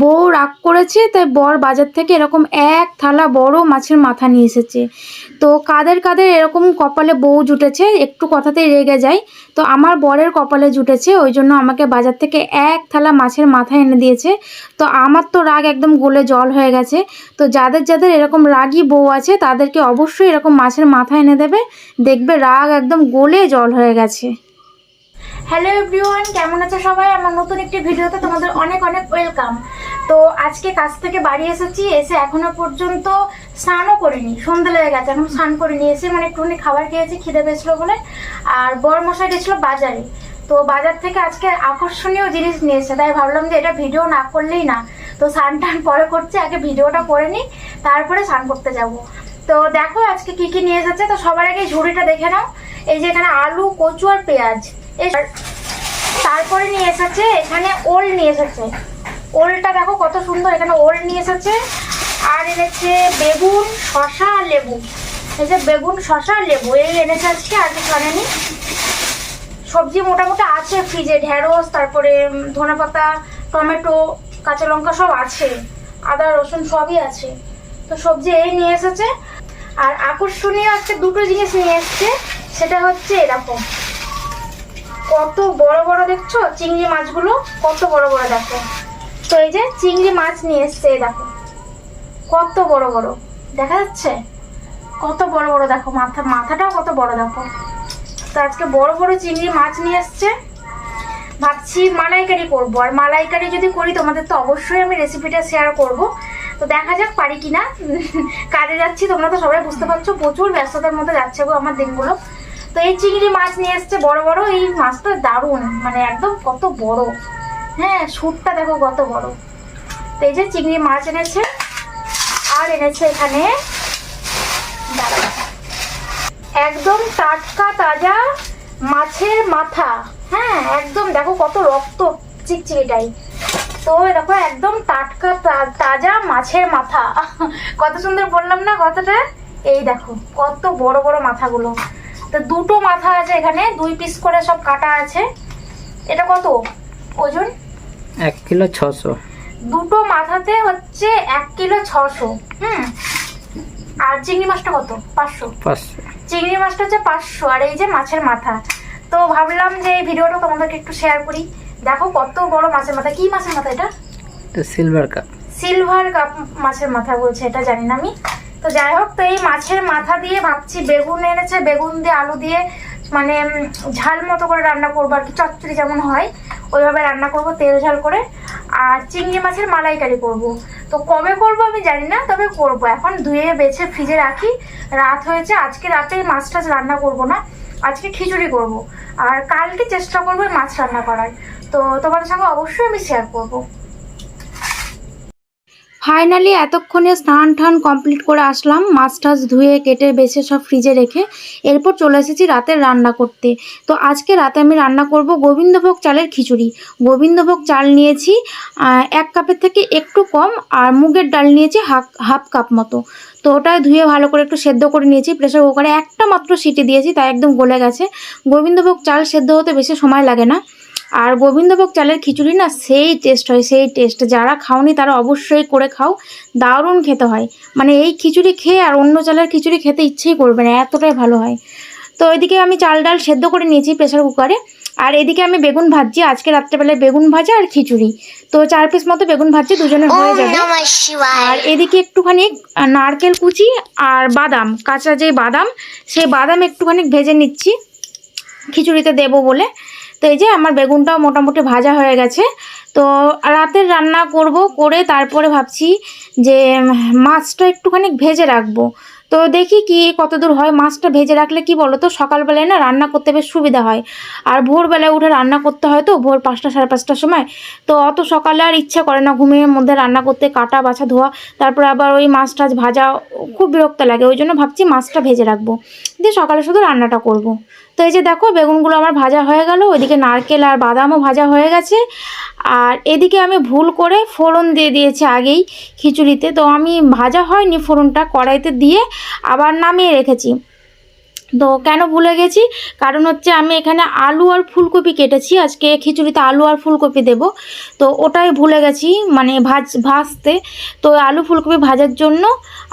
বউ রাগ করেছে, তাই বর বাজার থেকে এরকম এক থালা বড় মাছের মাথা নিয়ে এসেছে। তো কাদের কাদের এরকম কপালে বউ জুটেছে, একটু কথাতেই রেগে যায়। তো আমার বরের কপালে জুটেছে, ওই জন্য আমাকে বাজার থেকে এক থালা মাছের মাথা এনে দিয়েছে। তো আমার তো রাগ একদম গোলে জল হয়ে গেছে। তো যাদের যাদের এরকম রাগী বউ আছে, তাদেরকে অবশ্যই এরকম মাছের মাথা এনে দেবে। দেখবে রাগ একদম গোলে জল হয়ে গেছে। হ্যালো এভরিওয়ান কেমন আছে সবাই? আমার নতুন একটি ভিডিওতে তোমাদের অনেক অনেক ওয়েলকাম তো আজকে কাজ থেকে বাড়ি এসেছি, এসে এখনও পর্যন্ত স্নানও করিনি। সন্ধ্যা লেগে গেছে, এখন স্নান করিনি। এসে মানে একটুখানি খাবার খেয়েছি, খিদে পেয়েছিলো বলে। আর বড় মশাই গেছিল বাজারে। তো বাজার থেকে আজকে আকর্ষণীয় জিনিস নিয়ে এসেছে। তাই ভাবলাম যে এটা ভিডিও না করলেই না। তো স্নান টান পরে করছি, আগে ভিডিওটা করে নিই, তারপরে স্নান করতে যাব। তো দেখো আজকে কি কি নিয়ে এসেছে। তো সবার আগে ঝুড়িটা দেখে নাও। এই যে এখানে আলু, কচু আর পেঁয়াজ। তারপরে নিয়ে এসেছে, এখানে ওল নিয়ে এসেছে। ওলটা দেখো কত সুন্দর, এখানে ওল নিয়ে এসেছে। আর এনেছে বেগুন শশা আর লেবু। এই যে বেগুন শশা আর লেবু, এই এনেছে আজকে, আর কিছু আনেনি। সবজি মোটামুটি আছে ফ্রিজে, ঢেঁড়স, তারপরে ধনে পাতা টমেটো, কাঁচা লঙ্কা সব আছে। আদা, রসুন সবই আছে। তো সবজি এই নিয়ে এসেছে। আর আকর্ষণীয় একটা দুটো জিনিস নিয়ে এসেছে, সেটা হচ্ছে এরকম। কত বড় বড় দেখছ? চিংড়ি মাছগুলো কত বড় বড় দেখো। তো এই যে চিংড়ি মাছ নিয়ে এসছে দেখো। কত বড় বড়। দেখা যাচ্ছে? কত বড় বড় দেখো, মাথা, মাথাটাও কত বড় দেখো। তো আজকে বড় বড় চিংড়ি মাছ নিয়ে এসছে। ভাবছি মালাইকারি করব। আর মালাইকারি যদি করি, তোমাদের তো অবশ্যই আমি রেসিপিটা শেয়ার করব। তো দেখা যাক পারি কিনা। কাজে যাচ্ছি, তোমরা তো সবাই বুঝতে পারছ, প্রচুর ব্যস্ততার মধ্যে যাচ্ছে গো আমার দিনগুলো। তো এই চিংড়ি মাছ নিয়ে এসছে বড় বড়, এই মাছটা দারুণ মানে একদম কত বড়। হ্যাঁ সুরটা দেখো কত বড়। তো এই যে চিংড়ি মাছ এনেছে, আর এনেছে এখানে। একদম টাটকা তাজা মাছের মাথা। হ্যাঁ একদম দেখো কত রক্ত চিকচিকিটাই। তো দেখো, একদম টাটকা তাজা মাছের মাথা। কত সুন্দর বললাম না কথাটা? এই দেখো, কত বড় বড় মাথাগুলো। তো দুটো মাথা আছে এখানে দুই পিস করে সব কাটা আছে। এটা কত? ওজন? এক কিলো ছশো। দুটো মাথাতে হচ্ছে এক কিলো ছশো হুম? আর চিংড়ি মাছটা কত? পাঁচশো। পাঁচশো। চিংড়ি মাছটা হচ্ছে পাঁচশো আর এই যে মাছের মাথা। তো ভাবলাম যে এই ভিডিওটা তোমাদেরকে একটু শেয়ার করি। দেখো কত বড় মাছের মাথা। কি মাছের মাথা এটা? সিলভার কাপ সিলভার কাপ মাছের মাথা বলছে এটা জানি না আমি। তো যাই হোক, তো এই মাছের মাথা দিয়ে ভাবছি বেগুন এনেছে, বেগুন দিয়ে আলু দিয়ে মানে ঝাল মতো করে রান্না করব আর কি, চচ্চড়ি যেমন হয়, ওইভাবে রান্না করব, তেল ঝাল করে। আর চিংড়ি মাছের মালাইকারি করব। তো কবে করব আমি জানি না, তবে করব। এখন ধুয়ে, বেছে, ফ্রিজে রাখি। রাত হয়েছে, আজকে রাতে এই মাছ টাছ রান্না করব না, আজকে খিচুড়ি করব। আর কালকে চেষ্টা করব মাছ রান্না করার। তো তোমাদের সঙ্গে অবশ্যই আমি শেয়ার করব। ফাইনালি এতক্ষণে স্নান টান কমপ্লিট করে আসলাম। মাছ টাছ ধুয়ে কেটে বেছে সব ফ্রিজে রেখে এরপর চলে এসেছি রাতের রান্না করতে। তো আজকে রাতে আমি রান্না করব গোবিন্দভোগ চালের খিচুড়ি। গোবিন্দভোগ চাল নিয়েছি এক কাপের থেকে একটু কম আর মুগের ডাল নিয়েছি হাফ হাফ কাপ মতো। তো ওটা ধুয়ে ভালো করে একটু সেদ্ধ করে নিয়েছি। প্রেসার কুকারে একটা মাত্র সিটি দিয়েছি, তাই একদম গলে গেছে। গোবিন্দভোগ চাল সেদ্ধ হতে বেশি সময় লাগে না। আর গোবিন্দভোগ চালের খিচুড়ি না সেই টেস্ট হয় সেই টেস্ট যারা খাওনি তারা অবশ্যই করে খাও দারুণ খেতে হয়। মানে এই খিচুড়ি খেয়ে আর অন্য চালের খিচুড়ি খেতে ইচ্ছেই করবে না এতটাই ভালো হয়। তো এদিকে আমি চাল ডাল সেদ্ধ করে নিয়েছি প্রেশার কুকারে আর এদিকে আমি বেগুন ভাজছি আজকে রাত্রেবেলায় বেগুন ভাজা আর খিচুড়ি। তো চার পিস মতো বেগুন ভাজছি দুজনের হয়ে যাবে। আর এদিকে একটুখানি নারকেল কুচি আর বাদাম কাঁচা যে বাদাম সেই বাদাম একটুখানি ভেজে নিচ্ছি। খিচুড়িতে দেবো বলে। তো এই যে আমার বেগুনটাও মোটামুটি ভাজা হয়ে গেছে। তো রাতের রান্না করব, করে তারপরে ভাবছি যে মাছটা একটুখানি ভেজে রাখব। তো দেখি কি কত দূর হয়, মাছটা ভেজে রাখলে কি বলো তো, সকালবেলায় না রান্না করতে বেশ সুবিধা হয়। আর ভোরবেলায় উঠে রান্না করতে হয় তো, ভোর পাঁচটা সাড়ে পাঁচটার সময়। তো অত সকালে আর ইচ্ছা করে না ঘুমের মধ্যে রান্না করতে, কাটা, বাছা, ধোয়া। তারপর আবার ওই মাছ টাছ ভাজা, খুব বিরক্ত লাগে। ওই জন্য ভাবছি মাছটা ভেজে রাখব। দিয়ে সকালে শুধু রান্নাটা করব। তো এই যে দেখো, বেগুনগুলো আমার ভাজা হয়ে গেল, ওইদিকে নারকেল আর বাদামও ভাজা হয়ে গেছে। আর এদিকে আমি ভুল করে ফোড়ন দিয়ে দিয়েছি আগেই খিচুড়িতে, তো আমি ভাজা হয়নি ফোড়নটা কড়াইতে দিয়ে, আবার নামিয়ে রেখেছি। তো কেন ভুলে গেছি? কারণ হচ্ছে আমি এখানে আলু আর ফুলকপি কেটেছি। আজকে খিচুড়িতে আলু আর ফুলকপি দেব। তো ওটাই ভুলে গেছি মানে ভাজ, ভাজতে। তো আলু ফুলকপি ভাজার জন্য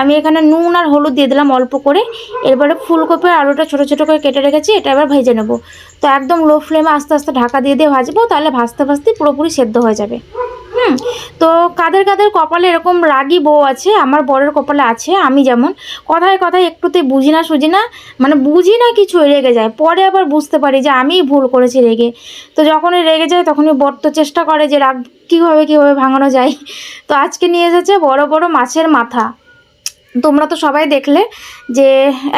আমি এখানে নুন আর হলুদ দিয়ে দিলাম অল্প করে। এরপরে ফুলকপি আলুটা ছোটো ছোটো করে কেটে রেখেছি, এটা এবার ভেজে নেব। তো একদম লো ফ্লেমে আস্তে আস্তে ঢাকা দিয়ে দিয়ে ভাজবো, তাহলে ভাজতে ভাজতে পুরোপুরি সেদ্ধ হয়ে যাবে। হুম, তো কাদের কাদের কপালে এরকম রাগি বউ আছে, আমার বরের কপালে আছে, আমি যেমন, কথায় কথায় একটুতে বুঝি না সুঝি না মানে বুঝি না কিছু রেগে যায়, পরে আবার বুঝতে পারি যে আমিই ভুল করেছি রেগে। তো যখনই রেগে যায় তখনই বর তো চেষ্টা করে যে রাগ কীভাবে কীভাবে ভাঙানো যায়। তো আজকে নিয়ে এসেছে বড় বড় মাছের মাথা। তোমরা তো সবাই দেখলে যে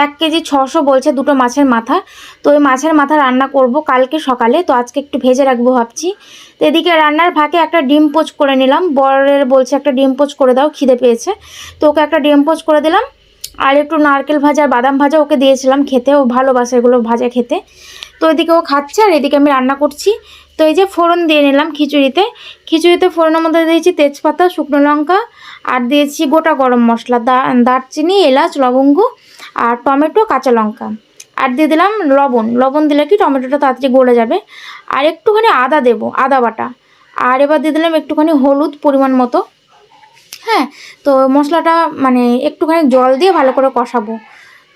এক কেজি ছশো বলছে দুটো মাছের মাথা। তো ওই মাছের মাথা রান্না করব কালকে সকালে, তো আজকে একটু ভেজে রাখব ভাবছি। তো এদিকে রান্নার ফাঁকে একটা ডিম পোচ করে নিলাম। বরের বলছে একটা ডিম পোচ করে দাও, খিদে পেয়েছে। তো ওকে একটা ডিম পোচ করে দিলাম। আর একটু নারকেল ভাজা, বাদাম ভাজা ওকে দিয়েছিলাম খেতে, ও ভালোবাসে এগুলো ভাজা খেতে। তো এদিকে ও খাচ্ছে আর এদিকে আমি রান্না করছি। তো এই যে ফোড়ন দিয়ে নিলাম খিচুড়িতে। খিচুড়িতে ফোড়নের মধ্যে দিয়েছি তেজপাতা, শুকনো লঙ্কা আর দিয়েছি গোটা গরম মশলা দারচিনি, এলাচ, লবঙ্গ আর টমেটো, কাঁচা লঙ্কা। আর দিয়ে দিলাম লবণ লবণ দিলে কি টমেটোটা তাড়াতাড়ি গলে যাবে। আর একটুখানি আদা দেব, আদা বাটা। আর এবার দিয়ে দিলাম একটুখানি হলুদ পরিমাণ মতো। হ্যাঁ তো মশলাটা মানে একটুখানি জল দিয়ে ভালো করে কষাবো।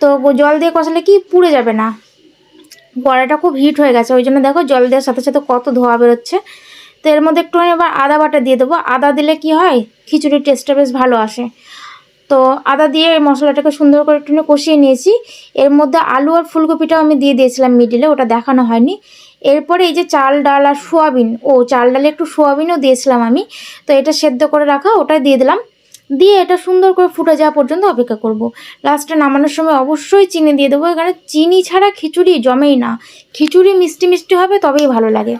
তো জল দিয়ে কষালে কি পুড়ে যাবে না। কড়াইটা খুব হিট হয়ে গেছে, ওই জন্য দেখো জল দেওয়ার সাথে সাথে কত ধোয়া বেরোচ্ছে। তো এর মধ্যে একটুখানি আবার আদা বাটা দিয়ে দেবো। আদা দিলে কি হয়? খিচুড়ির টেস্টটা বেশ ভালো আসে। তো আদা দিয়ে মশলাটাকে সুন্দর করে একটু কষিয়ে নিয়েছি। এর মধ্যে আলু আর ফুলকপিটাও আমি দিয়ে দিয়েছিলাম মিডিলে, ওটা দেখানো হয়নি। এরপরে এই যে চাল, ডাল আর সোয়াবিন, ও চাল, ডালে একটু সোয়াবিনও দিয়েছিলাম আমি। তো এটা সেদ্ধ করে রাখা ওটা দিয়ে দিলাম। দিয়ে এটা সুন্দর করে ফুটে যাওয়া পর্যন্ত অপেক্ষা করব। লাস্টে নামানোর সময় অবশ্যই চিনি দিয়ে দেবো। এখানে চিনি ছাড়া খিচুড়ি জমেই না। খিচুড়ি মিষ্টি মিষ্টি হবে, তবেই ভালো লাগে।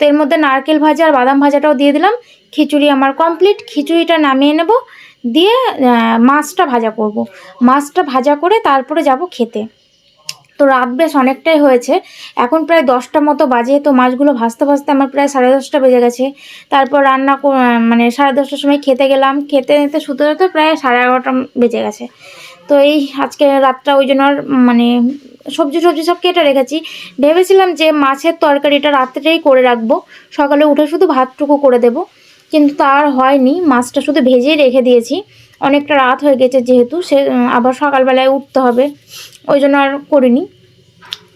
তো এর মধ্যে নারকেল ভাজা আর বাদাম ভাজাটাও দিয়ে দিলাম। খিচুড়ি আমার কমপ্লিট খিচুড়িটা নামিয়ে নেব। দিয়ে মাছটা ভাজা করব। মাছটা ভাজা করে তারপরে যাব খেতে। তো রাত বেশ অনেকটাই হয়েছে। এখন প্রায় দশটা মতো বাজে। তো মাছগুলো ভাজতে ভাজতে আমার প্রায় সাড়ে দশটা বেজে গেছে। তারপর রান্না মানে সাড়ে দশটার সময় খেতে গেলাম। খেতে নিতে শুতে শুতে প্রায় সাড়ে এগারোটা বেজে গেছে। তো এই আজকে রাতটা ওই জন্য মানে সবজি সবজি সব কেটে রেখেছি। ভেবেছিলাম যে মাছের তরকারিটা রাত্রেই করে রাখব। সকালে উঠে শুধু ভাতটুকু করে দেব। কিন্তু তার হয়নি, মাছটা শুধু ভেজেই রেখে দিয়েছি। অনেকটা রাত হয়ে গেছে যেহেতু, সে আবার সকালবেলায় উঠতে হবে। ওই জন্য আর করিনি।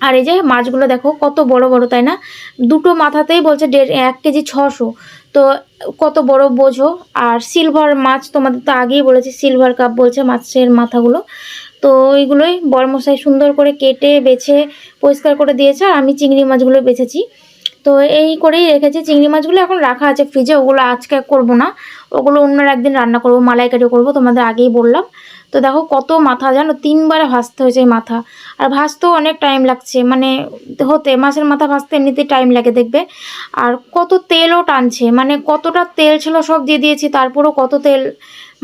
আর এই যে মাছগুলো দেখো, কত বড় বড়, তাই না? দুটো মাথাতেই বলছে দেড়, এক কেজি ছশো। তো কত বড় বোঝো। আর সিলভার মাছ তোমাদের তো আগেই বলেছি সিলভার কাপ বলছে মাছের মাথাগুলো। তো ওইগুলোই বরমশাই সুন্দর করে কেটে, বেছে, পরিষ্কার করে দিয়েছে। আর আমি চিংড়ি মাছগুলো বেছেছি। তো এই করেই রেখেছি। চিংড়ি মাছগুলো এখন রাখা আছে ফ্রিজে ওগুলো আজকে করব না। ওগুলো অন্য একদিন রান্না করব মালাইকারি করব, তোমাদের আগেই বললাম। তো দেখো কত মাথা, জানো? তিনবারে ভাজতে হয়েছে এই মাথা। আর ভাজতেও অনেক টাইম লাগছে। মানে হতে, মাছের মাথা ভাজতে এমনিতেই টাইম লাগে, দেখবে? আর কত তেলও টানছে। মানে কতটা তেল ছিল সব দিয়ে দিয়েছি, তারপরেও কত তেল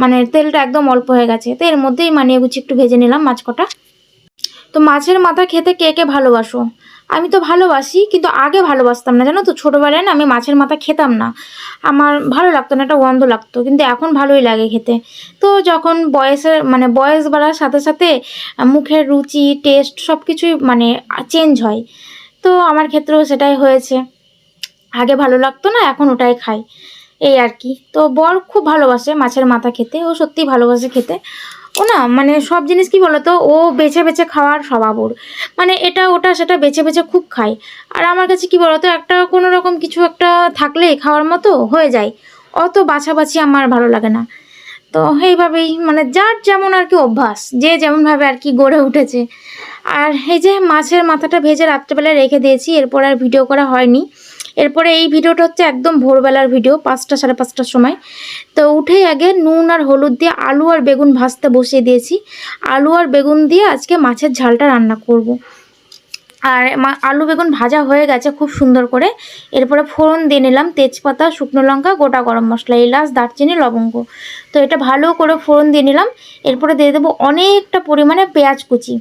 মানে তেলটা একদম অল্প হয়ে গেছে। তো এর মধ্যেই মানিয়ে গুছি একটু ভেজে নিলাম মাছ কটা। তো মাছের মাথা খেতে কে কে ভালোবাসো? আমি তো ভালোবাসি, কিন্তু আগে ভালোবাসতাম না, জানো তো? ছোটোবেলায় না আমি মাছের মাথা খেতাম না। আমার ভালো লাগতো না, একটা গন্ধ লাগতো, কিন্তু এখন ভালোই লাগে খেতে। তো যখন বয়সের মানে বয়স বাড়ার সাথে সাথে মুখের রুচি টেস্ট সব কিছুই মানে চেঞ্জ হয়। তো আমার ক্ষেত্রেও সেটাই হয়েছে। আগে ভালো লাগতো না, এখন ওটাই খাই। এই আর কি। তো বর খুব ভালোবাসে মাছের মাথা খেতে, ও সত্যিই ভালোবাসে খেতে। ও না মানে সব জিনিস কি বলতো, ও বেছে বেছে খাওয়ার স্বভাব ওর। মানে এটা ওটা সেটা বেছে বেছে খুব খায়। আর আমার কাছে কি বলতো, একটা কোনো রকম কিছু একটা থাকলে খাওয়ার মতো হয়ে যায়। অত বাছাবাছি আমার ভালো লাগে না। তো এইভাবেই মানে যার যেমন আর কি অভ্যাস, যে যেমনভাবে আর কি গড়ে উঠেছে। আর এই যে মাছের মাথাটা ভেজে রাত্রেবেলায় রেখে দিয়েছি, এরপর আর ভিডিও করা হয়নি। এরপরে এই ভিডিওটা হচ্ছে একদম ভোরবেলার ভিডিও, পাঁচটা সাড়ে পাঁচটার সময়। তো উঠেই আগে নুন আর হলুদ দিয়ে আলু আর বেগুন ভাজতে বসিয়ে দিয়েছি। আলু আর বেগুন দিয়ে আজকে মাছের ঝালটা রান্না করব। আর আলু বেগুন ভাজা হয়ে গেছে খুব সুন্দর করে। এরপরে ফোড়ন দিয়ে নিলাম তেজপাতা, শুকনো লঙ্কা, গোটা গরম মশলা, এলাচ, দারচিনি, লবঙ্গ। তো এটা ভালো করে ফোড়ন দিয়ে নিলাম। এরপরে দিয়ে দেবো অনেকটা পরিমাণে পেঁয়াজ কুচি।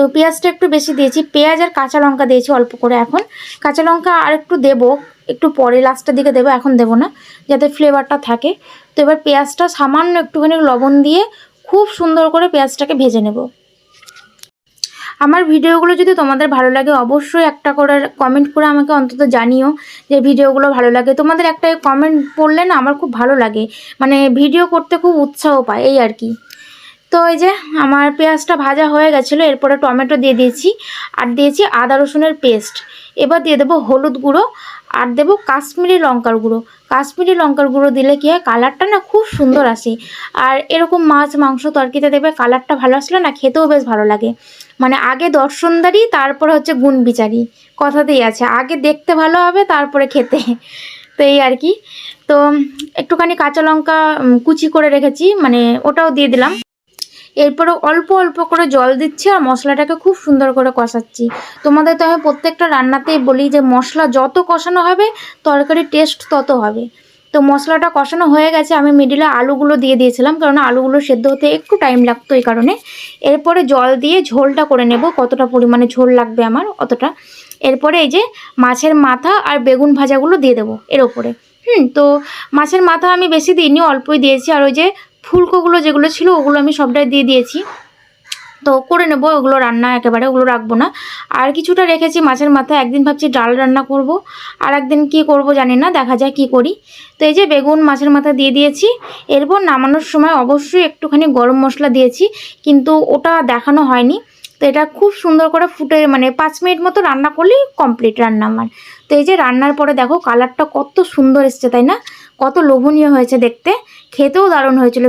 তো পেঁয়াজটা একটু বেশি দিয়েছি। পেঁয়াজ আর কাঁচা লঙ্কা দিয়েছি অল্প করে এখন। কাঁচা লঙ্কা আর একটু দেবো। একটু পরে লাস্টের দিকে দেবো, এখন দেবো না, যাতে ফ্লেভারটা থাকে। তো এবার পেঁয়াজটা সামান্য একটুখানি লবণ দিয়ে খুব সুন্দর করে পেঁয়াজটাকে ভেজে নেব। আমার ভিডিওগুলো যদি তোমাদের ভালো লাগে, অবশ্যই একটা করে কমেন্ট করে আমাকে অন্তত জানিও যে ভিডিওগুলো ভালো লাগে। তোমাদের একটা কমেন্ট পড়লে না আমার খুব ভালো লাগে। মানে ভিডিও করতে খুব উৎসাহ পায়, এই আর কি। তো এই যে আমার পেঁয়াজটা ভাজা হয়ে গেছিল, এরপরে টমেটো দিয়ে দিয়েছি, আর দিয়েছি আদা রসুনের পেস্ট। এবার দিয়ে দেবো হলুদ গুঁড়ো, আর দেবো কাশ্মীরি লঙ্কার গুঁড়ো। কাশ্মীরি লঙ্কার গুঁড়ো দিলে কি হয়, কালারটা না খুব সুন্দর আসে। আর এরকম মাছ মাংস তরকিতে দেবে কালারটা ভালো আসলে না খেতেও বেশ ভালো লাগে। মানে আগে দর্শনদারি, তারপরে হচ্ছে গুণ বিচারি কথাতেই আছে। আগে দেখতে ভালো হবে, তারপরে খেতে। তো এই আর কি। তো একটুখানি কাঁচা লঙ্কা কুচি করে রেখেছি মানে ওটাও দিয়ে দিলাম। এরপরে অল্প অল্প করে জল দিচ্ছি আর মশলাটাকে খুব সুন্দর করে কষাচ্ছি। তোমাদের তো আমি প্রত্যেকটা রান্নাতেই বলি যে মশলা যত কষানো হবে, তরকারির টেস্ট তত হবে। তো মশলাটা কষানো হয়ে গেছে, আমি মিডিলে আলুগুলো দিয়ে দিয়েছিলাম, কারণ আলুগুলো সেদ্ধ হতে একটু টাইম লাগতো এই কারণে। এরপরে জল দিয়ে ঝোলটা করে নেব, কতটা পরিমাণে ঝোল লাগবে আমার, অতটা। এরপরে এই যে মাছের মাথা আর বেগুন ভাজাগুলো দিয়ে দেবো এর ওপরে। হুম, তো মাছের মাথা আমি বেশি দিইনি, অল্পই দিয়েছি। আর ওই যে ফুলকোগুলো যেগুলো ছিল, ওগুলো আমি সবটাই দিয়ে দিয়েছি। তো করে নেব, ওগুলো রান্না একেবারে, ওগুলো রাখব না। আর কিছুটা রেখেছি মাছের মাথা একদিন ভাবছি ডাল রান্না করব। আর একদিন কি করব জানি না, দেখা যায় কি করি। তো এই যে বেগুন মাছের মাথা দিয়ে দিয়েছি, এরপর নামানোর সময় অবশ্যই একটুখানি গরম মশলা দিয়েছি, কিন্তু ওটা দেখানো হয়নি। তো এটা খুব সুন্দর করে ফুটে মানে পাঁচ মিনিট মতো রান্না করলেই কমপ্লিট রান্না আমার। তো এই যে রান্নার পরে দেখো কালারটা কত সুন্দর এসছে, তাই না? কত লোভনীয় হয়েছে দেখতে খেতেও দারুণ হয়েছিল।